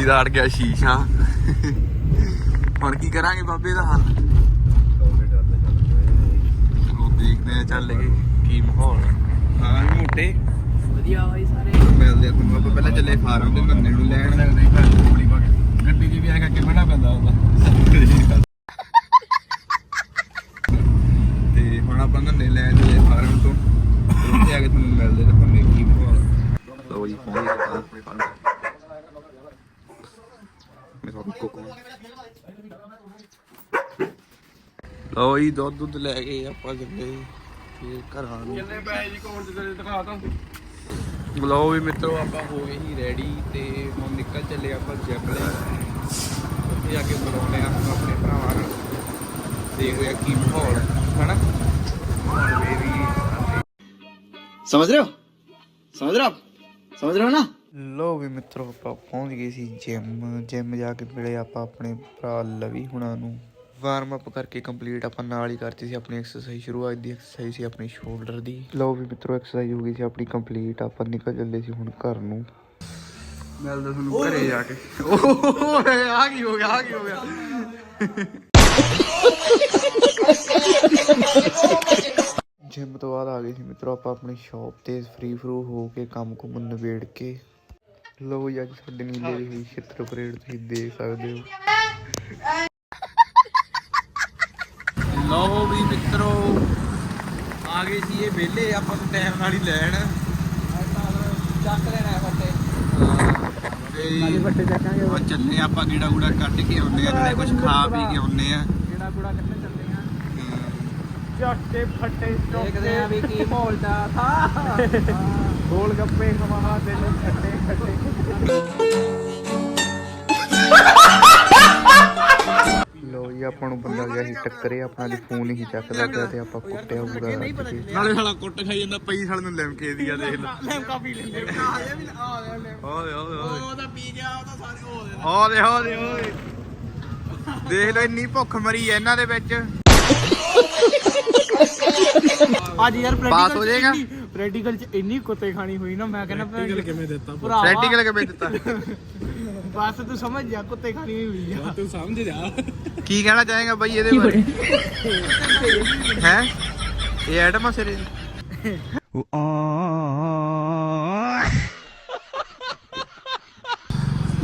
ਗੱਡੀ ਦਾ ਅੜ ਗਿਆ ਸ਼ੀਸ਼ਾ। ਹੁਣ ਕੀ ਕਰਾਂਗੇ ਬਾਬੇ ਦਾ ਹਾਲ? ਚਲੋ ਦੇਖਦੇ ਆ ਚੱਲ ਕੇ ਕੀ ਮਾਹੌਲ ਹਾਂ ਜੀ ਮੋਟੇ। ਵਧੀਆ ਬਾਈ ਸਾਰੇ। ਮਿਲਦੇ ਆ ਤੁਹਾਨੂੰ ਆਪਾਂ ਪਹਿਲਾਂ ਚੱਲੇ ਫਾਰਮ ਤੇ ਨੰਨੇ ਨੂੰ ਲੈਣ ਗੱਡੀ 'ਚ ਵੀ ਐਂ ਕਰਕੇ ਬਣਾ ਪੈਂਦਾ ਹੁੰਦਾ। ਤੇ ਹੁਣ ਆਪਾਂ ਨੰਨੇ ਲੈਣ ਚੱਲੇ ਫਾਰਮ ਤੋਂ। ਤੇ ਉੱਥੇ ਆ ਕੇ ਤੁਹਾਨੂੰ ਮਿਲਦੇ ਤੇ ਤੁਹਾਨੂੰ ਕੀ ਮਾਹੌਲ ਲਓ ਜੀ ਫੋਨ ਆਪਣੇ ਫਾਰਮ ਮੈਂ ਤੁਹਾਨੂੰ ਕੋਕੋ ਲਓ ਜੀ ਦੁੱਧ ਦੁੱਧ ਲੈ ਕੇ ਆਪਾਂ ਚੱਲੇ ਤੇ ਘਰਾਂ ਨੂੰ। ਕਿੰਨੇ ਪੈਸੇ ਜੀ ਕੋਣ ਤੇ ਦਿਖਾ ਤਾ। ਲਓ ਵੀ ਮਿੱਤਰੋ ਆਪਾਂ ਹੋ ਗਏ ਹੀ ਰੈਡੀ ਤੇ ਹੁਣ ਨਿਕਲ ਚੱਲੇ ਆਪਾਂ ਜੈਪਲੇ ਉੱਥੇ ਜਾ ਕੇ ਮਿਲਾਉਂਦੇ ਆ ਆਪਣੇ ਭਰਾਵਾਂ ਨੂੰ ਦੇਖਦੇ ਆ ਕੀ ਮਾਹੌਲ ਹੈ ਹਨਾ? ਸਮਝ ਰਹੇ ਹੋ? ਸਮਝ ਰਹੇ ਹੋ ਸਮਝ ਰਹੇ ਹੋ ਨਾ? ਲੋ ਵੀ ਮਿੱਤਰੋ ਆਪਾਂ ਪਹੁੰਚ ਗਏ ਸੀ ਜਿਮ। ਜਿਮ ਜਾ ਕੇ ਮਿਲੇ ਆਪਾਂ ਆਪਣੇ ਭਰਾ ਲਵੀ ਹੁਣਾਂ ਨੂੰ। ਵਾਰਮ ਅਪ ਕਰਕੇ ਕੰਪਲੀਟ ਆਪਾਂ ਨਾਲ ਹੀ ਕਰਤੀ ਸੀ ਆਪਣੀ ਐਕਸਰਸਾਈਜ਼ ਸ਼ੁਰੂ ਅੱਜ ਦੀ ਐਕਸਰਸਾਈਜ਼ ਸੀ ਆਪਣੀ ਸ਼ੋਲਡਰ ਦੀ ਲੋ ਵੀ ਮਿੱਤਰੋ ਐਕਸਰਸਾਈਜ਼ ਹੋ ਗਈ ਸੀ ਆਪਣੀ ਕੰਪਲੀਟ ਆਪਾਂ ਨਿਕਲ ਚੱਲੇ ਸੀ ਹੁਣ ਘਰ ਨੂੰ ਮਿਲਦਾ ਤੁਹਾਨੂੰ ਘਰੇ ਜਾ ਕੇ ਓਏ ਆ ਕੀ ਹੋ ਗਿਆ ਆ ਕੀ ਹੋ ਗਿਆ ਜਿਮ ਤੋਂ ਬਾਅਦ ਆ ਗਏ ਸੀ ਮਿੱਤਰੋ ਆਪਾਂ ਆਪਣੀ ਸ਼ਾਪ ਤੇ ਫ੍ਰੀ ਫਰੂ ਹੋ ਕੇ ਕੰਮ ਕੁਮ ਨਿਬੇੜ ਕੇ ਲੋ ਜੀ ਅੱਜ ਸਾਡੇ ਨੀਲੇ ਦੀ ਹੋਈ ਛਿੱਤਰ ਪਰੇਡ ਤੁਸੀਂ ਦੇਖ ਸਕਦੇ ਹੋ ਲੋ ਵੀ ਮਿੱਤਰੋ ਆ ਗਏ ਸੀ ਇਹ ਵਿਹਲੇ ਆਪਾਂ ਨੂੰ ਟਾਈਮ ਨਾਲ ਹੀ ਲੈਣ। ਚੱਕ ਲੈਣਾ ਫੱਟੇ ਨਾਲੇ ਫੱਟੇ ਚੱਕਾਂਗੇ ਹੁਣ ਚੱਲੇ ਆਪਾਂ ਗੀੜਾ ਗੂੜਾ ਕੱਢ ਕੇ ਆਉਂਦੇ ਆ ਨਾਲੇ ਕੁਝ ਖਾ ਪੀ ਕੇ ਆਉਂਦੇ ਆ। ਕਿਹੜਾ ਕੁੜਾ ਕਿੱਥੇ ਚੱਲਦੇ ਆ। ਝੱਟੇ ਫੱਟੇ ਦੇਖਦੇ ਆ ਵੀ ਕੀ ਮਾਹੌਲ ਦਾ। ਥਾ ਗੋਲ ਗੱਪੇ ਖਵਾ ਤੈਨੂੰ ਫੱਟੇ ਫੱਟੇ। ਆਪਾਂ ਨੂੰ ਬੰਦਾ ਗਿਆ ਸੀ ਟੱਕਰੇ ਆਪਣਾ ਲਈ ਫੋਨ ਹੀ ਚੱਕਦਾ ਪਿਆ ਤੇ ਆਪਾਂ ਕੁੱਟਿਆ ਪੂਰਾ ਨਾਲੇ ਸਾਲਾ ਕੁੱਟ ਖਾਈ ਜਾਂਦਾ ਪਈ ਸਾਲ ਨੂੰ ਲਿਮਕੇ ਦੀ ਆ ਦੇਖ ਲੈ। ਲੈਮਕਾ ਪੀ ਲੈਂਦੇ ਓਏ ਓਏ ਓਏ ਉਹ ਤਾਂ ਪੀ ਗਿਆ ਉਹ ਤਾਂ ਸਾਰੇ ਹੋ ਗਏ ਓਏ ਓਏ ਓਏ ਦੇਖ ਲੈ ਇੰਨੀ ਭੁੱਖ ਮਰੀ ਐ ਇਹਨਾਂ ਦੇ ਵਿੱਚ। ਅੱਜ ਯਾਰ ਪਾਸ ਹੋ ਜਾਏਗਾ? ਪ੍ਰੈਕਟੀਕਲ ਚ ਇੰਨੀ ਕੁੱਤੇ ਖਾਣੀ ਹੋਈ ਨਾ ਮੈਂ ਕਹਿੰਦਾ ਟਿਕਲ ਕਿਵੇਂ ਦਿੱਤਾ ਭਰਾਵਾ ਪ੍ਰੈਕਟੀਕਲ ਕਿਵੇਂ ਦਿੱਤਾ? ਬਸ ਤੂੰ ਸਮਝ ਜਾ ਕੁੱਤੇ ਖਾਣੀ ਹੋਈ ਆ। ਤੂੰ ਸਮਝ ਜਾ। ਕੀ ਕਹਿਣਾ ਚਾਹੇਗਾ ਬਾਈ ਇਹਦੇ ਬਾਰੇ? ਹੈ? ਇਹ ਐਟਮ ਆ ਸਿਰੇ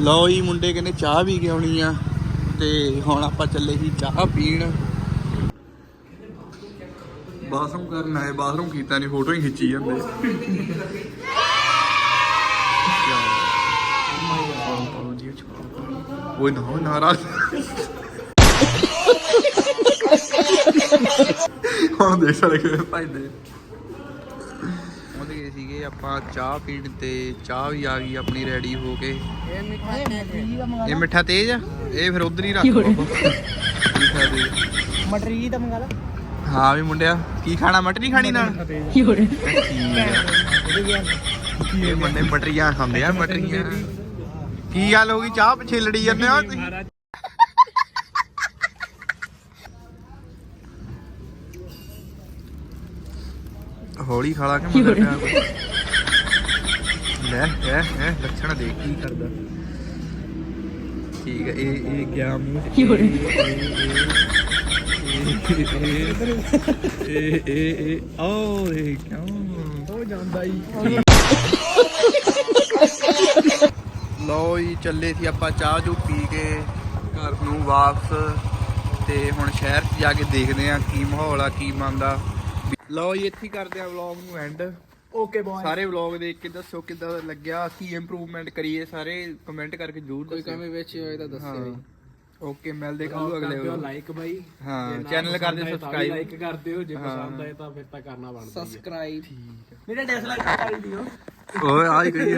ਲਓ ਜੀ ਮੁੰਡੇ ਕਹਿੰਦੇ ਚਾਹ ਵੀ ਕੇ ਆਉਣੀ ਆ? ਤੇ ਹੁਣ ਆਪਾਂ ਚੱਲੇ ਸੀ ਚਾਹ ਪੀਣ। ਬਾਥਰੂਮ ਕਰਨ ਆਏ ਬਾਥਰੂਮ ਕੀਤਾ ਨਹੀਂ ਫੋਟੋ ਹੀ ਖਿੱਚੀ ਜਾਂਦੇ। ਉਹ ਨਾ ਨਾਰਾਜ਼ ਹੁਣ ਦੇਖ ਸਾਰੇ ਕਿਵੇਂ ਭਜਦੇ ਉਹਦੇ ਸੀਗੇ ਆਪਾਂ ਚਾਹ ਪੀਣ ਤੇ ਚਾਹ ਵੀ ਆ ਗਈ ਆਪਣੀ ਰੈਡੀ ਹੋ ਕੇ। ਇਹ ਮਿੱਠਾ ਤੇਜ਼ ਆ? ਇਹ ਫਿਰ ਉਧਰ ਹੀ ਰੱਖ ਤੇਜ਼ ਮਟਰੀ ਤਾਂ ਮੰਗਾ ਲਾ। ਹਾਂ ਵੀ ਮੁੰਡਿਆ ਕੀ ਖਾਣਾ ਮਟਰੀ ਖਾਣੀ ਨਾਲ? ਇਹ ਮੁੰਡੇ ਮਟਰੀਆਂ ਖਾਂਦੇ ਆ ਮਟਰੀਆਂ। ਕੀ ਗੱਲ ਹੋ ਗਈ? ਚਾਹ ਪਿੱਛੇ ਲੜੀ ਜਾਂਦੇ ਆ ਤੁਸੀਂ? ਹੌਲੀ ਖਾਲਾ ਕੇ ਮਗਰ ਪਿਆ। ਲੈ ਹੈ ਹੈ ਲੱਛਣ ਦੇਖ ਕੀ ਕਰਦਾ। ਠੀਕ ਹੈ ਇਹ ਇਹ ਗਿਆ ਮੂੰਹ ਚ ਇਹ ਇਹ ਇਹ ਇਹ ਇਹ ਓ ਇਹ ਕਿਉਂ ਹੋ ਜਾਂਦਾ ਹੀ ਲਓ ਜੀ ਚੱਲੇ ਸੀ ਆਪਾਂ ਚਾਹ ਚੂ ਪੀ ਕੇ ਘਰ ਨੂੰ ਵਾਪਸ ਤੇ ਹੁਣ ਸ਼ਹਿਰ 'ਚ ਜਾ ਕੇ ਦੇਖਦੇ ਆ ਕੀ ਮਾਹੌਲ ਆ ਕੀ ਮੰਨਦਾ ਲਓ ਜੀ ਇੱਥੇ ਕਰਦੇ ਆ ਵਲੌਗ ਨੂੰ ਐਂਡ ਓਕੇ ਬॉय ਸਾਰੇ ਵਲੌਗ ਦੇਖ ਕੇ ਦੱਸੋ ਕਿੱਦਾਂ ਲੱਗਿਆ ਕੀ ਇੰਪਰੂਵਮੈਂਟ ਕਰੀਏ ਸਾਰੇ ਕਮੈਂਟ ਕਰਕੇ ਜ਼ਰੂਰ ਕੋਈ ਦੱਸਿਓ। ਕਮੀ ਵਿੱਚ ਹੋਏ ਤਾਂ ਦੱਸਿਓ ਓਕੇ ਮਿਲਦੇ ਕੱਲੂ ਅਗਲੇ vlog। ਲਾਈਕ ਬਾਈ ਹਾਂ ਚੈਨਲ ਕਰ ਦਿਓ ਸਬਸਕ੍ਰਾਈਬ ਲਾਈਕ ਕਰ ਦਿਓ ਜੇ ਹਾਂ। ਪਸੰਦ ਆਏ ਤਾਂ ਫਿਰ ਤਾਂ ਕਰਨਾ ਬਣਦਾ ਹੀ ਹੈ। ਸਬਸਕ੍ਰਾਈਬ ਮੇਰੇ ਡਿਸਲਾਈਕ ਕਰ ਦਿਓ ਓਏ ਆਈ ਗਈ